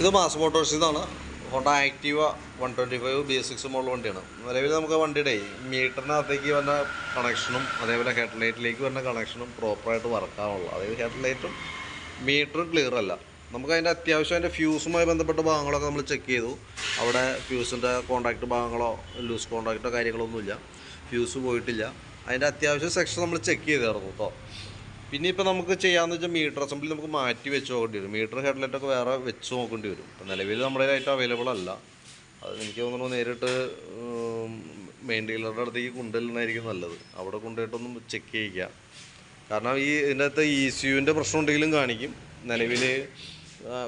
ഇത് മാസ് മോട്ടോഴ്സിൽ നിന്നാണ് Honda Activa one twenty five B S six model വണ്ടിയാണ്. നിലവിൽ നമുക്ക് വണ്ടിയുടെ മീറ്ററിനകത്തേക്ക് വന്ന കണക്ഷനും അതേപോലെ ഹെഡ്ലൈറ്റിലേക്ക് വന്ന കണക്ഷനും പ്രോപ്പറായിട്ട് വർക്കാവുള്ളൂ അതായത് ഹെഡ്ലൈറ്റും മീറ്ററും ക്ലിയർ അല്ല. നമുക്ക് അതിന്റെ അത്യാവശ്യം അതിന്റെ ഫ്യൂസുമായി ബന്ധപ്പെട്ട ഭാഗങ്ങളൊക്കെ നമ്മൾ ചെക്ക് ചെയ്തു. അവിടെ ഫ്യൂസിന്റെ കോൺടാക്റ്റ് ഭാഗങ്ങളോ ലൂസ് കോൺടാക്റ്റോ കാര്യങ്ങളൊന്നുമില്ല ഫ്യൂസ് പോയിട്ടില്ല. അതിന്റെ അത്യാവശ്യം സെക്ഷൻ നമ്മൾ ചെക്ക് ചെയ്തായിരുന്നു കേട്ടോ പിന്നെ ഇപ്പോൾ നമുക്ക് ചെയ്യാമെന്ന് വെച്ചാൽ മീറ്റർ അസംബ്ലി നമുക്ക് മാറ്റി വെച്ച് നോക്കേണ്ടി വരും. മീറ്റർ ഹെഡ്ലൈറ്റ് ഒക്കെ വേറെ വെച്ച് നോക്കേണ്ടി വരും. ഇപ്പം നിലവിൽ നമ്മുടെ കയ്യിലായിട്ട് അവൈലബിൾ അല്ല. അത് എനിക്ക് തോന്നുന്നു നേരിട്ട് മെയിൻ ഡീലറുടെ അടുത്തേക്ക് കൊണ്ടുവരുന്നതായിരിക്കും നല്ലത്. അവിടെ കൊണ്ടുപോയിട്ടൊന്നും ചെക്ക് ചെയ്യിക്കുക കാരണം ഈ ഇതിനകത്ത് ഇ സി യുവിന്റെ പ്രശ്നം ഉണ്ടെങ്കിലും കാണിക്കും. നിലവിൽ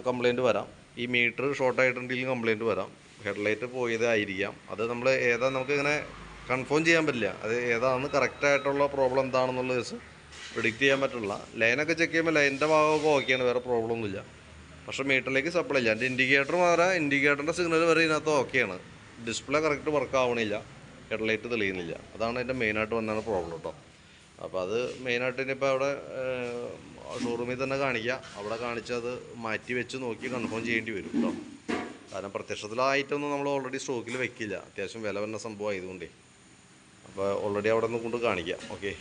കംപ്ലൈന്റ് വരാം. ഈ മീറ്റർ ഷോർട്ട് ആയിട്ടുണ്ടെങ്കിലും കംപ്ലൈന്റ് വരാം. ഹെഡ്ലൈറ്റ് പോയതായിരിക്കാം അത് നമ്മൾ ഏതാ നമുക്ക് ഇങ്ങനെ കൺഫേം ചെയ്യാൻ പറ്റില്ല. അത് ഏതാണ് കറക്റ്റായിട്ടുള്ള പ്രോബ്ലം എന്താണെന്നുള്ള കേസ് പ്രിഡിക്റ്റ് ചെയ്യാൻ പറ്റുള്ള. ലൈനൊക്കെ ചെക്ക് ചെയ്യുമ്പോൾ ലൈനിന്റെ ഭാഗമൊക്കെ ഓക്കെയാണ് വേറെ പ്രോബ്ലം ഒന്നുമില്ല. പക്ഷേ മീറ്ററിലേക്ക് സപ്ലൈ ഇല്ല. എന്റെ ഇൻഡിക്കേറ്റർ മാറാം ഇൻഡിക്കേറ്ററിന്റെ സിഗ്നൽ വരെ ഇതിനകത്ത് ഓക്കെയാണ് ഡിസ്പ്ലേ കറക്റ്റ് വർക്ക് ആവണില്ല. ഹെഡ്ലൈറ്റ് തെളിയുന്നില്ല. അതാണ് എന്റെ മെയിനായിട്ട് വന്നാണ് പ്രോബ്ലം കേട്ടോ അപ്പോൾ അത് മെയിനായിട്ട് ഇനിയിപ്പോൾ അവിടെ ഷോറൂമിൽ തന്നെ കാണിക്കുക അവിടെ കാണിച്ച് അത് മാറ്റി വെച്ച് നോക്കി കൺഫേം ചെയ്യേണ്ടി വരും കേട്ടോ കാരണം പ്രത്യക്ഷത്തിൽ ആയിട്ടൊന്നും നമ്മൾ ഓൾറെഡി സ്റ്റോക്കിൽ വെക്കില്ല. അത്യാവശ്യം വില വരുന്ന സംഭവം ആയതുകൊണ്ടേ. അപ്പോൾ ഓൾറെഡി അവിടെ നിന്ന് കൊണ്ട് കാണിക്കാം. ഓക്കെ